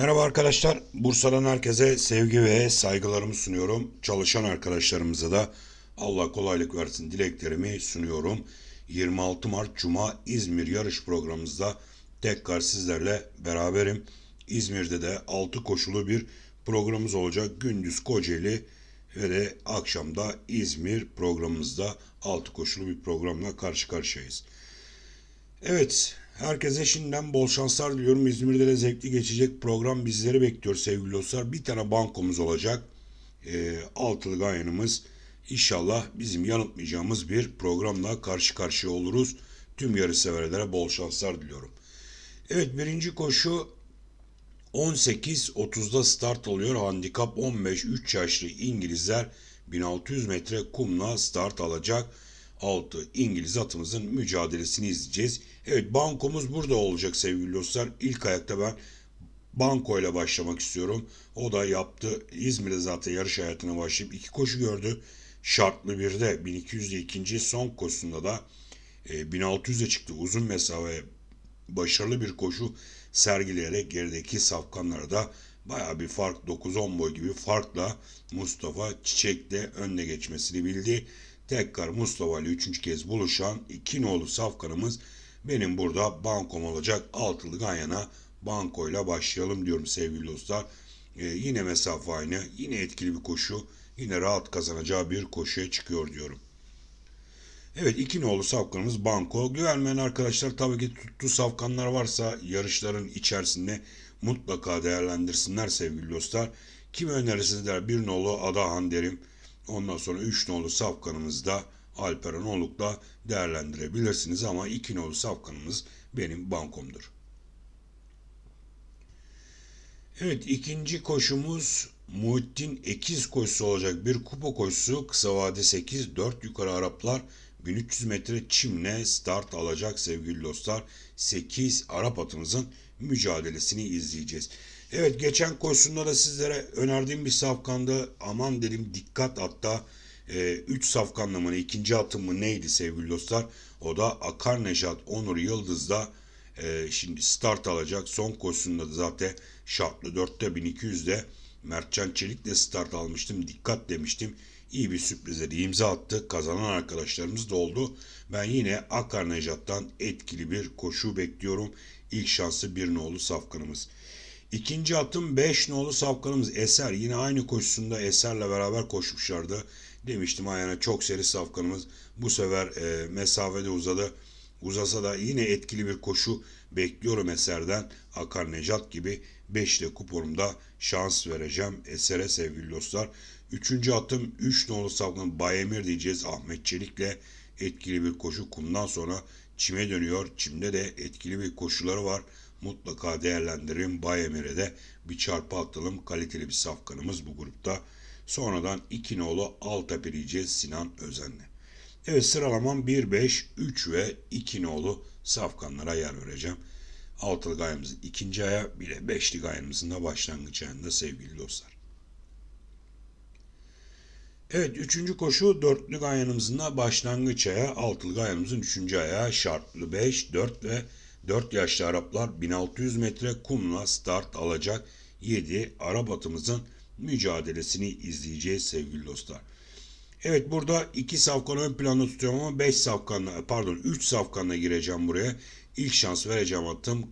Merhaba arkadaşlar. Bursa'dan herkese sevgi ve saygılarımı sunuyorum. Çalışan arkadaşlarımıza da Allah kolaylık versin dileklerimi sunuyorum. 26 Mart Cuma İzmir yarış programımızda tekrar sizlerle beraberim. İzmir'de de 6 koşulu bir programımız olacak. Gündüz Kocaeli ve de akşamda İzmir programımızda 6 koşulu bir programla karşı karşıyayız. Evet, herkese şimdiden bol şanslar diliyorum. İzmir'de de zevkli geçecek program bizleri bekliyor sevgili dostlar. Bir tane bankomuz olacak. E, altılı gayanımız. İnşallah bizim yanıltmayacağımız bir programla karşı karşıya oluruz. Tüm yarış severlere bol şanslar diliyorum. Evet, birinci koşu 18.30'da start oluyor. Handikap 15 3 yaşlı İngilizler 1600 metre kumla start alacak. 6 İngiliz atımızın mücadelesini izleyeceğiz. Evet bankomuz burada olacak sevgili dostlar. İlk ayakta ben banko ile başlamak istiyorum. O da yaptı. İzmir'de zaten yarış hayatına başlayıp iki koşu gördü. Şartlı bir de 1200'de ikinci son koşusunda da e, 1600'e çıktı. Uzun mesafe başarılı bir koşu sergileyerek gerideki safkanlara da baya bir fark 9-10 boy gibi farkla Mustafa Çiçek'le önüne geçmesini bildi. Tekrar Mustafa ile üçüncü kez buluşan iki nolu safkanımız benim burada bankom olacak. Altılı Ganyan'a bankoyla başlayalım diyorum sevgili dostlar. Ee, yine mesafe aynı. Yine etkili bir koşu. Yine rahat kazanacağı bir koşuya çıkıyor diyorum. Evet iki nolu safkanımız banko. Güvenmeyen arkadaşlar tabii ki tuttuğu safkanlar varsa yarışların içerisinde mutlaka değerlendirsinler sevgili dostlar. Kim önerirsiniz der bir nolu Adahan derim. Ondan sonra 3 nolu safkanımız da Alperen Oluk'la değerlendirebilirsiniz ama 2 nolu safkanımız benim bankomdur. Evet ikinci koşumuz Muhittin Ekiz koşusu olacak bir kupa koşusu kısa vade 8 4 yukarı Araplar 1300 metre çimle start alacak sevgili dostlar. 8 Arap atımızın mücadelesini izleyeceğiz. Evet geçen koşusunda da sizlere önerdiğim bir safkandı. Aman dedim dikkat hatta 3 e, safkanla mı ikinci atım mı neydi sevgili dostlar. O da Akar Nejat Onur Yıldız'da e, şimdi start alacak. Son koşusunda da zaten şartlı 4'te 1200'de Mertcan Çelik'le start almıştım. Dikkat demiştim. İyi bir sürprize de imza attı. Kazanan arkadaşlarımız da oldu. Ben yine Akar Nejat'tan etkili bir koşu bekliyorum. İlk şansı bir nolu safkanımız. İkinci atım 5 nolu safkanımız Eser. Yine aynı koşusunda Eser'le beraber koşmuşlardı. Demiştim ayağına çok seri safkanımız. Bu sefer e, mesafede uzadı. Uzasa da yine etkili bir koşu bekliyorum Eser'den. Akar Necat gibi 5'te kuponumda şans vereceğim Eser'e sevgili dostlar. Üçüncü atım 3 nolu safkanın Bayemir diyeceğiz Ahmet Çelik'le etkili bir koşu kumdan sonra çime dönüyor. Çimde de etkili bir koşuları var mutlaka değerlendirin. Bayemir'e de bir çarpı atalım. Kaliteli bir safkanımız bu grupta. Sonradan iki nolu Altaper yiyeceğiz Sinan Özen'le. Evet sıralamam 1, 5, 3 ve 2 nolu safkanlara yer vereceğim. Altılı gayemizin ikinci aya bir de beşli gayemizin de başlangıç ayında sevgili dostlar. Evet üçüncü koşu dörtlü gayanımızın da başlangıç aya, altılı gayanımızın üçüncü aya şartlı 5, 4 ve 4 yaşlı Araplar 1600 metre kumla start alacak 7 Arap atımızın mücadelesini izleyeceğiz sevgili dostlar. Evet burada 2 safkanı ön planda tutuyorum ama 5 safkanla pardon 3 safkanla gireceğim buraya. İlk şans vereceğim atım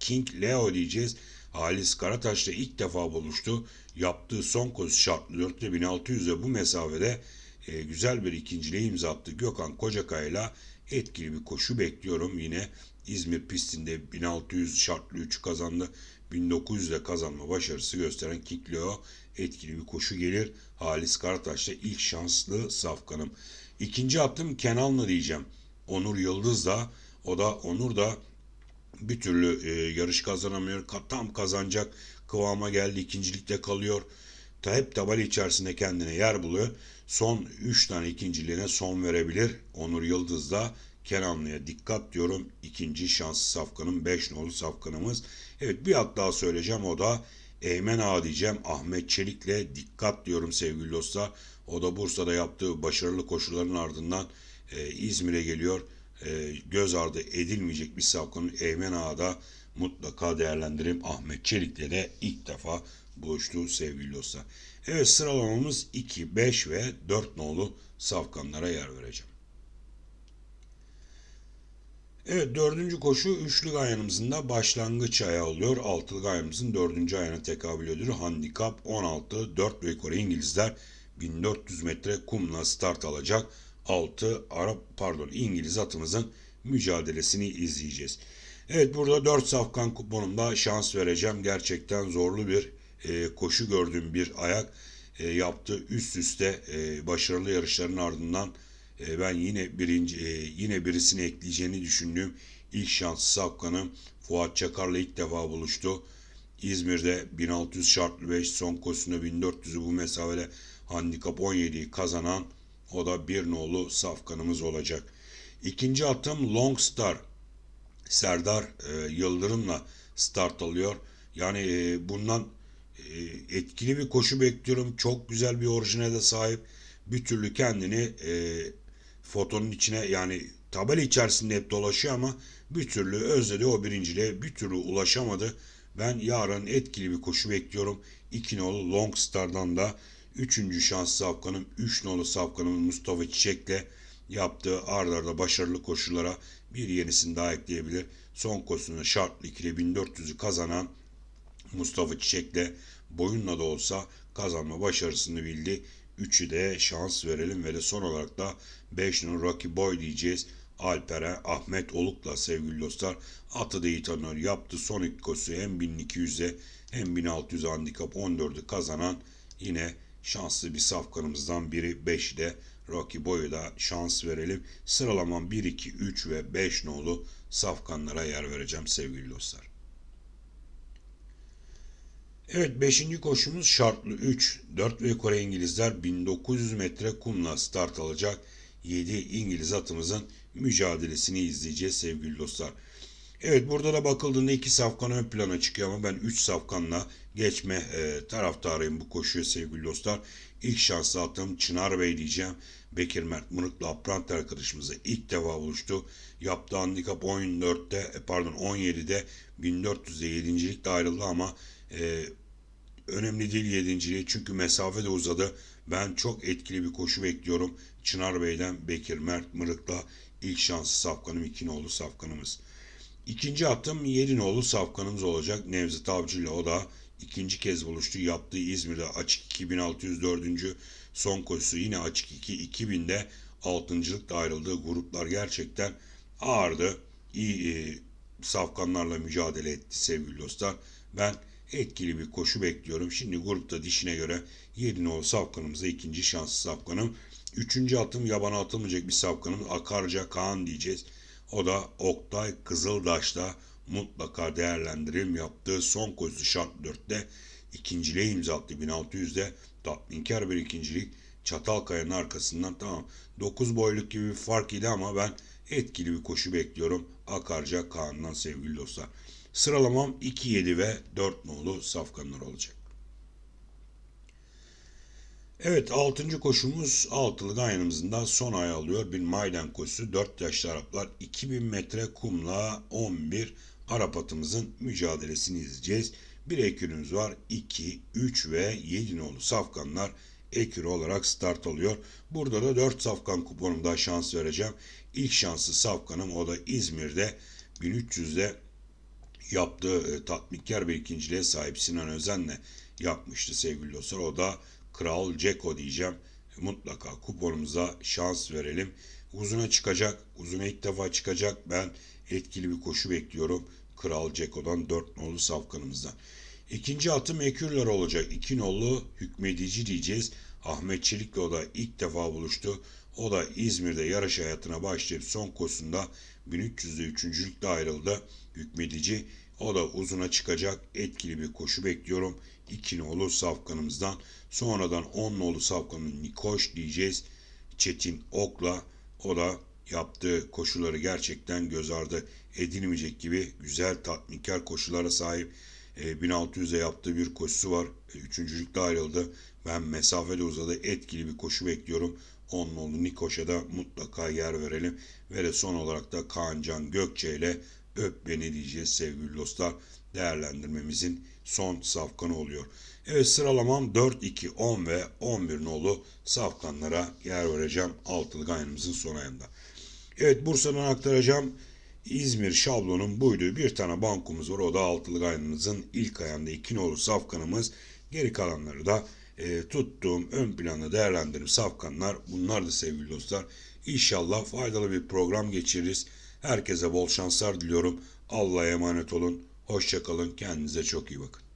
King Leo diyeceğiz. Halis Karataş'la ilk defa buluştu. Yaptığı son koşu şartlı 4'te 1600'e bu mesafede e, güzel bir ikinciliğe imza attı. Gökhan Kocakay'la etkili bir koşu bekliyorum. Yine İzmir pistinde 1600 şartlı 3 kazandı. 1900'de kazanma başarısı gösteren Kikleo etkili bir koşu gelir. Halis Karataş'ta ilk şanslı safkanım. İkinci attım Kenan'la diyeceğim. Onur Yıldız da o da Onur da bir türlü e, yarış kazanamıyor. Tam kazanacak kıvama geldi. ikincilikte kalıyor. Hep tabela içerisinde kendine yer buluyor. Son 3 tane ikinciliğine son verebilir. Onur Yıldız da Kenanlı'ya dikkat diyorum. İkinci şanslı safkanım 5 nolu safkanımız. Evet bir at daha söyleyeceğim o da Eymen Ağa diyeceğim. Ahmet Çelik'le dikkat diyorum sevgili dostlar. O da Bursa'da yaptığı başarılı koşuların ardından e, İzmir'e geliyor. E, göz ardı edilmeyecek bir safkanın Eymen Ağa'da mutlaka değerlendirelim. Ahmet Çelik'le de ilk defa buluştu sevgili dostlar. Evet sıralamamız 2, 5 ve 4 nolu safkanlara yer vereceğim. Evet dördüncü koşu üçlü gayanımızın da başlangıç ayağı oluyor. Altılı gayanımızın dördüncü ayağına tekabül ediyor. Handikap 16, 4 ve yukarı İngilizler 1400 metre kumla start alacak. 6 Arap pardon İngiliz atımızın mücadelesini izleyeceğiz. Evet burada 4 safkan kuponumda şans vereceğim. Gerçekten zorlu bir e, koşu gördüğüm bir ayak e, yaptı. Üst üste e, başarılı yarışların ardından e, ben yine birinci e, yine birisini ekleyeceğini düşündüğüm ilk şanslı safkanım Fuat Çakar'la ilk defa buluştu. İzmir'de 1600 şartlı 5 son koşusunda 1400'ü bu mesafede handikap 17'yi kazanan o da bir nolu safkanımız olacak. İkinci atım Long Star. Serdar e, Yıldırım'la start alıyor. Yani e, bundan etkili bir koşu bekliyorum. Çok güzel bir orijinale sahip. Bir türlü kendini e, fotonun içine yani tabela içerisinde hep dolaşıyor ama bir türlü özledi o birinciliğe bir türlü ulaşamadı. Ben yarın etkili bir koşu bekliyorum. 2 nolu Long Star'dan da 3. şans safkanım 3 nolu safkanım Mustafa Çiçek'le yaptığı ard arda başarılı koşulara bir yenisini daha ekleyebilir. Son koşusunda şartlı 2'de 1400'ü kazanan Mustafa Çiçek'le boyunla da olsa kazanma başarısını bildi. 3'ü de şans verelim ve de son olarak da 5 numara Rocky Boy diyeceğiz. Alper'e Ahmet Oluk'la sevgili dostlar atı da iyi tanıyor. Yaptı son iki koşusu hem 1200'e hem 1600 handikap 14'ü kazanan yine şanslı bir safkanımızdan biri 5'i de Rocky Boy'a da şans verelim. Sıralamam 1, 2, 3 ve 5 nolu safkanlara yer vereceğim sevgili dostlar. Evet 5. koşumuz şartlı 3. 4 ve Kore İngilizler 1900 metre kumla start alacak. 7 İngiliz atımızın mücadelesini izleyeceğiz sevgili dostlar. Evet burada da bakıldığında iki safkan ön plana çıkıyor ama ben 3 safkanla geçme e, taraftarıyım bu koşuya sevgili dostlar. İlk şanslı attığım Çınar Bey diyeceğim. Bekir Mert Mırık'la Aprant arkadaşımızla ilk defa buluştu. Yaptığı handikap 14'te e, pardon 17'de 1400'de 7. ayrıldı ama e, önemli değil yedinciliği çünkü mesafe de uzadı. Ben çok etkili bir koşu bekliyorum. Çınar Bey'den Bekir Mert Mırık'la ilk şansı safkanım iki nolu safkanımız. İkinci attım Yedinoğlu safkanımız olacak. Nevzat Avcı ile o da ikinci kez buluştu. Yaptığı İzmir'de açık 2604. son koşusu yine açık 2 2000'de altıncılıkla ayrıldığı gruplar gerçekten ağırdı. İyi e, safkanlarla mücadele etti sevgili dostlar. Ben etkili bir koşu bekliyorum. Şimdi grupta dişine göre Yedinoğlu safkanımıza ikinci şanslı safkanım. Üçüncü atım yabana atılmayacak bir safkanım. Akarca Kaan diyeceğiz. O da Oktay Kızıldaş'ta mutlaka değerlendirim yaptığı son koşusu şart 4'te ikinciliğe imza attı 1600'de tatminkar bir ikincilik Çatalkaya'nın arkasından tamam 9 boyluk gibi bir fark idi ama ben etkili bir koşu bekliyorum. Akarca Kaan'dan sevgili dostlar. Sıralamam 2, 7 ve 4 nolu safkanlar olacak. Evet 6. koşumuz altılı ganyanımızın da son ay alıyor. Bir maydan koşusu 4 yaşlı Araplar 2000 metre kumla 11 Arap atımızın mücadelesini izleyeceğiz. Bir ekürümüz var. 2, 3 ve 7 nolu safkanlar ekür olarak start alıyor. Burada da 4 safkan kuponumda şans vereceğim. İlk şanslı safkanım o da İzmir'de 1300'de yaptığı e, tatminkar bir ikinciliğe sahip Sinan Özen'le yapmıştı sevgili dostlar. O da Kral Ceko diyeceğim. Mutlaka kuponumuza şans verelim. Uzuna çıkacak. Uzuna ilk defa çıkacak. Ben etkili bir koşu bekliyorum. Kral Ceko'dan 4 nolu safkanımızdan. İkinci atım Ekürler olacak. 2 nolu hükmedici diyeceğiz. Ahmet Çelik'le o da ilk defa buluştu. O da İzmir'de yarış hayatına başlayıp son koşusunda 1300'de üçüncülükle ayrıldı. Hükmedici o da uzuna çıkacak etkili bir koşu bekliyorum. 2 nolu safkanımızdan. Sonradan 10 nolu safkanın Nikoş diyeceğiz. Çetin Ok'la o da yaptığı koşuları gerçekten göz ardı edilmeyecek gibi güzel tatminkar koşulara sahip. E, 1600'de yaptığı bir koşusu var. E, üçüncülükte ayrıldı. Ben mesafede uzadı etkili bir koşu bekliyorum. 10 nolu Nikoş'a da mutlaka yer verelim. Ve de son olarak da Kaan Can Gökçe ile öp beni diyeceğiz sevgili dostlar. Değerlendirmemizin son safkanı oluyor. Evet sıralamam 4, 2, 10 ve 11 nolu safkanlara yer vereceğim altılı ganyanımızın son ayında. Evet Bursa'dan aktaracağım. İzmir şablonun buydu. Bir tane bankumuz var. O da altılı ganyanımızın ilk ayında iki nolu safkanımız. Geri kalanları da e, tuttuğum ön planda değerlendirdiğim safkanlar. Bunlar da sevgili dostlar. İnşallah faydalı bir program geçiririz. Herkese bol şanslar diliyorum. Allah'a emanet olun. Hoşçakalın. Kendinize çok iyi bakın.